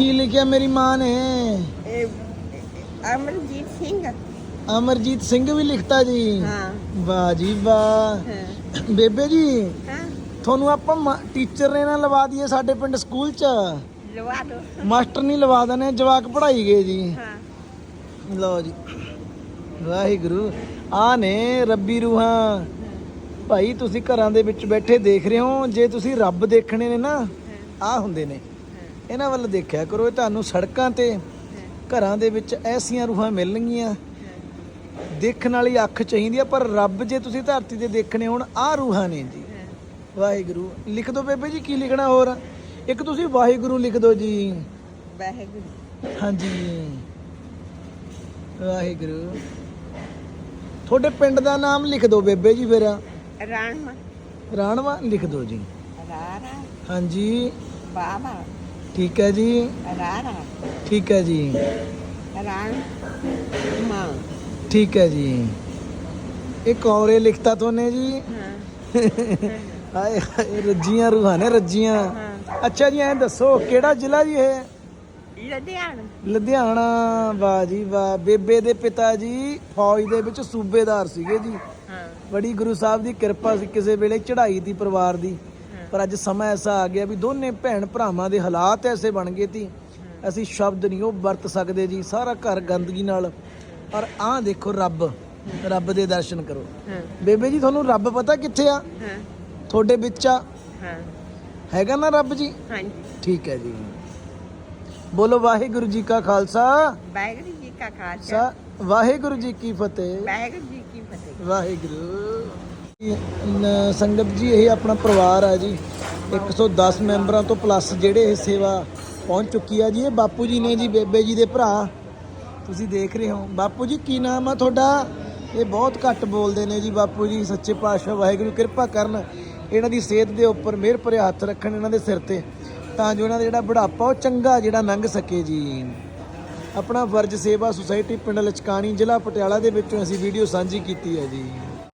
ਕੀ ਲਿਖਿਆ ਮੇਰੀ ਮਾਂ ਨੇ? ਇਹ ਅਮਰਜੀਤ ਸਿੰਘ ਅਮਰਜੀਤ ਸਿੰਘ ਵੀ ਲਿਖਤਾ ਜੀ। ਹਾਂ। ਵਾਹ ਜੀ ਵਾਹ। ਬੇਬੇ ਜੀ ਹਾਂ। ਤੁਹਾਨੂੰ ਆਪਾਂ ਟੀਚਰ ਨੇ ਨਾ ਲਵਾ ਦਈਏ ਸਾਡੇ ਪਿੰਡ ਸਕੂਲ ਚ। ਲਵਾ ਦੋ। ਮਾਸਟਰ ਨਹੀਂ ਲਵਾ ਦਨੇ ਜਵਾਕ ਪੜਾਈ ਗਏ ਜੀ। ਹਾਂ। ਲਓ ਜੀ। ਵਾਹਿਗੁਰੂ। ਆ ਨੇ ਰੱਬੀ ਰੂਹਾਂ। ਭਾਈ ਤੁਸੀਂ ਘਰਾਂ ਦੇ ਵਿੱਚ ਬੈਠੇ ਦੇਖ ਰਹੇ ਹੋ ਜੇ ਤੁਸੀਂ ਰੱਬ ਦੇਖਣੇ ਨੇ ਨਾ ਆ ਹੁੰਦੇ ਨੇ। ਇਹਨਾਂ ਵੱਲ ਦੇਖਿਆ ਕਰੋ ਇਹ ਤੁਹਾਨੂੰ ਸੜਕਾਂ ਤੇ ਘਰਾਂ ਦੇ ਵਿੱਚ ਐਸੀਆਂ ਰੂਹਾਂ ਮਿਲਣਗੀਆਂ। ਦੇਖਣ ਵਾਲੀ ਅੱਖ ਚਾਹੀਦੀ ਆ ਪਰ ਰੱਬ ਜੇ ਤੁਸੀਂ ਧਰਤੀ ਤੇ ਦੇਖਣੇ ਹੋਣ ਆ ਰੂਹਾਂ ਨੇ ਜੀ। ਵਾਹਿਗੁਰੂ ਲਿਖ ਦਿਓ ਬੇਬੇ ਜੀ ਕੀ ਲਿਖਣਾ ਹੋਰ? ਇੱਕ ਤੁਸੀਂ ਵਾਹਿਗੁਰੂ ਲਿਖ ਦਿਓ ਜੀ। ਵਾਹਿਗੁਰੂ। ਹਾਂਜੀ। ਵਾਹਿਗੁਰੂ। ਤੁਹਾਡੇ ਪਿੰਡ ਦਾ ਨਾਮ ਲਿਖ ਦਿਓ ਬੇਬੇ ਜੀ ਫਿਰ। ਰਾਣਮਾ ਰਾਣਵਾ ਲਿਖ ਦਿਓ ਜੀ। ਰਾਰਾ ਹਾਂਜੀ। ਬਾਬਾ ਠੀਕ ਹੈ ਜੀ? ਰਾਰਾ ਠੀਕ ਹੈ ਜੀ। ਰਾਣ ਮਾਂ ਠੀਕ ਹੈ ਜੀ। ਇੱਕ ਔਰੇ ਲਿਖਤਾ ਤੁਹਾਨੇ ਜੀ। ਹਾਂ। ਹਾਏ ਹਾਏ ਰੱਜੀਆਂ ਰੂਹਾਂ ਨੇ ਰੱਜੀਆਂ। ਅੱਛਾ ਜੀ ਐਂ ਦੱਸੋ ਕਿਹੜਾ ਜ਼ਿਲ੍ਹਾ ਜੀ ਇਹ ਲੁਧਿਆਣਾ। ਲੁਧਿਆਣਾ। ਵਾਹ ਜੀ ਵਾਹ। ਬੇਬੇ ਦੇ ਪਿਤਾ ਜੀ ਫੌਜ ਦੇ ਵਿੱਚ ਸੂਬੇਦਾਰ ਸੀਗੇ ਜੀ। ਹਾਂ। ਬੜੀ ਗੁਰੂ ਸਾਹਿਬ ਦੀ ਕਿਰਪਾ ਸੀ ਕਿਸੇ ਵੇਲੇ ਚੜ੍ਹਾਈ ਦੀ ਪਰਿਵਾਰ ਦੀ। ਪਰ ਅੱਜ ਸਮਾਂ ਐਸਾ ਆ ਗਿਆ ਵੀ ਦੋਨੇ ਭੈਣ ਭਰਾਵਾਂ ਦੇ ਹਾਲਾਤ ਐਸੇ ਬਣ ਗਏ ਸੀ ਅਸੀਂ ਸ਼ਬਦ ਨਹੀਂ ਉਹ ਵਰਤ ਸਕਦੇ ਜੀ ਸਾਰਾ ਘਰ ਗੰਦਗੀ ਨਾਲ। ਪਰ ਆਹ ਦੇਖੋ ਰੱਬ ਰੱਬ ਦੇ ਦਰਸ਼ਨ ਕਰੋ। ਬੇਬੇ ਜੀ ਤੁਹਾਨੂੰ ਰੱਬ ਪਤਾ ਕਿੱਥੇ ਆ? ਤੁਹਾਡੇ ਵਿੱਚ ਆ। ਹੈਗਾ ਨਾ ਰੱਬ ਜੀ? ਹਾਂਜੀ। ਠੀਕ ਹੈ ਜੀ। ਬੋਲੋ ਵਾਹਿਗੁਰੂ ਜੀ ਕਾ ਖਾਲਸਾ। ਵਾਹਿਗੁਰੂ ਜੀ ਕਾ ਖਾਲਸਾ। ਵਾਹਿਗੁਰੂ ਜੀ ਕੀ ਫਤਿਹ। ਵਾਹਿਗੁਰੂ ਜੀ ਕੀ ਫਤਿਹ। ਵਾਹਿਗੁਰੂ। ਸੰਗਤ ਜੀ, ਇਹ ਆਪਣਾ ਪਰਿਵਾਰ ਆ ਜੀ। 110 ਮੈਂਬਰਾਂ ਤੋਂ ਪਲੱਸ ਜਿਹੜੇ ਇਹ ਸੇਵਾ ਪਹੁੰਚ ਚੁੱਕੀ ਆ ਜੀ, ਇਹ ਬਾਪੂ ਜੀ ਨੇ ਜੀ, ਬੇਬੇ ਜੀ ਦੇ ਭਰਾ। ਤੁਸੀਂ ਦੇਖ ਰਹੇ ਹੋ। ਬਾਪੂ ਜੀ, ਕੀ ਨਾਮ ਆ ਤੁਹਾਡਾ? ਇਹ ਬਹੁਤ ਘੱਟ ਬੋਲਦੇ ਨੇ ਜੀ ਬਾਪੂ ਜੀ, ਸੱਚੇ ਪਾਤਸ਼ਾਹ, ਵਾਹਿਗੁਰੂ, ਕਿਰਪਾ ਕਰਨ। ਇਹਨਾਂ ਦੀ ਸਿਹਤ ਦੇ ਉੱਪਰ ਮਿਹਰ ਭਰੇ ਹੱਥ ਰੱਖਣ ਇਹਨਾਂ ਦੇ ਸਿਰ ਤੇ, ਤਾਂ ਜੋ ਇਹਨਾਂ ਦਾ ਜਿਹੜਾ ਬੁਢਾਪਾ, ਉਹ ਚੰਗਾ ਜਿਹੜਾ ਲੰਘ ਸਕੇ ਜੀ। ਆਪਣਾ ਫਰਜ਼ ਸੇਵਾ ਸੁਸਾਇਟੀ ਪਿੰਡ ਲਚਕਾਣੀ, ਜ਼ਿਲ੍ਹਾ ਪਟਿਆਲਾ ਦੇ ਵਿੱਚੋਂ ਅਸੀਂ ਵੀਡੀਓ ਸਾਂਝੀ ਕੀਤੀ ਹੈ ਜੀ।